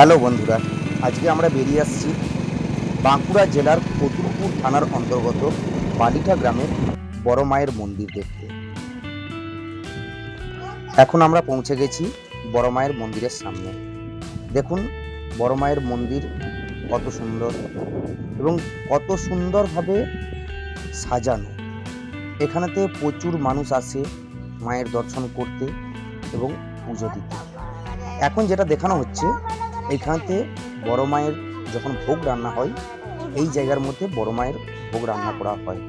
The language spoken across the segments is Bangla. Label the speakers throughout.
Speaker 1: হ্যালো বন্ধুরা, আজকে আমরা বেরিয়ে আসছি বাঁকুড়া জেলার কতুলপুর থানার অন্তর্গত বালিটা গ্রামের বড় মায়ের মন্দির দেখতে। এখন আমরা পৌঁছে গেছি বড় মায়ের মন্দিরের সামনে। দেখুন, বড় মায়ের মন্দির কত সুন্দর এবং কত সুন্দরভাবে সাজানো। এখানেতে প্রচুর মানুষ আসে মায়ের দর্শন করতে এবং পুজো দিতে। এখন যেটা দেখানো হচ্ছে এইখানতে বড় মায়ের যখন ভোগ রান্না হয়, এই জায়গার মধ্যে বড় মায়ের ভোগ রান্না করা হয়।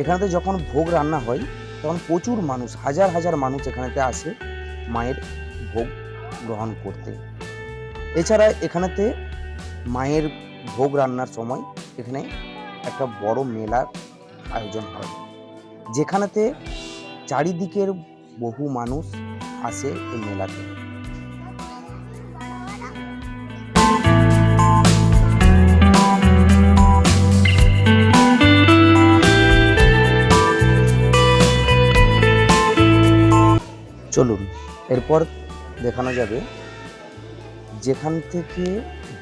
Speaker 1: এখানেতে যখন ভোগ রান্না হয়, তখন প্রচুর মানুষ, হাজার হাজার মানুষ এখানেতে আসে মায়ের ভোগ গ্রহণ করতে। এছাড়া এখানেতে মায়ের ভোগ রান্নার সময় এখানে একটা বড় মেলার আয়োজন হয়। যেখানেতে চারিদিকের বহু মানুষ আসে এই মেলাতে। চলুন, এরপর দেখানো যাবে যেখান থেকে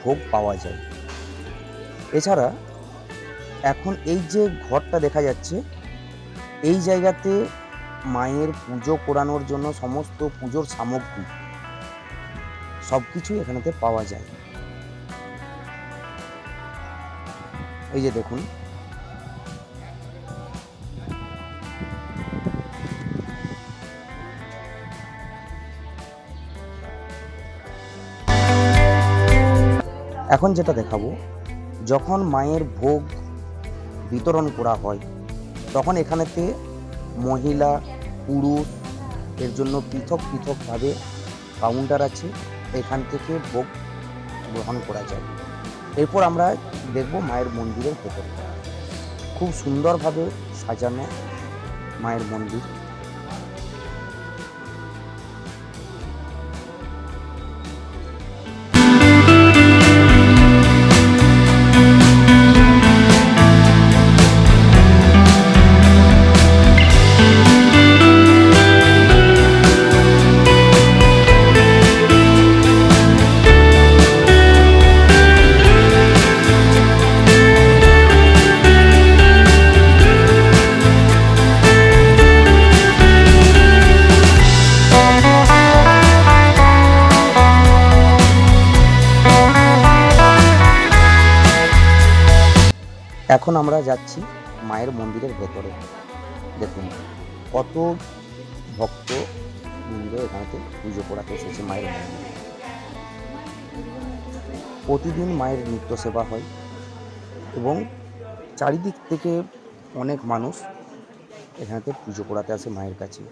Speaker 1: ভোগ পাওয়া যায়। এছাড়া এখন এই যে ঘরটা দেখা যাচ্ছে, এই জায়গাতে মায়ের পুজো করানোর জন্য সমস্ত পুজোর সামগ্রী সব কিছুই এখানেতে পাওয়া যায়। এই যে দেখুন এখন যেটা দেখাবো, যখন মায়ের ভোগ বিতরণ করা হয়, তখন এখানেতে মহিলা, পুরুষ, এর জন্য পৃথক পৃথকভাবে কাউন্টার আছে, এখান থেকে ভোগ গ্রহণ করা যায়। এরপর আমরা দেখব মায়ের মন্দিরের ভেতরে খুব সুন্দরভাবে সাজানো মায়ের মন্দির। এখন আমরা যাচ্ছি মায়ের মন্দিরের ভেতরে। দেখুন, কত ভক্ত বৃন্দ এখানেতে পুজো করাতে এসেছে মায়ের মন্দিরে। প্রতিদিন মায়ের নিত্য সেবা হয় এবং চারিদিক থেকে অনেক মানুষ এখানেতে পুজো করাতে আসে মায়ের কাছে।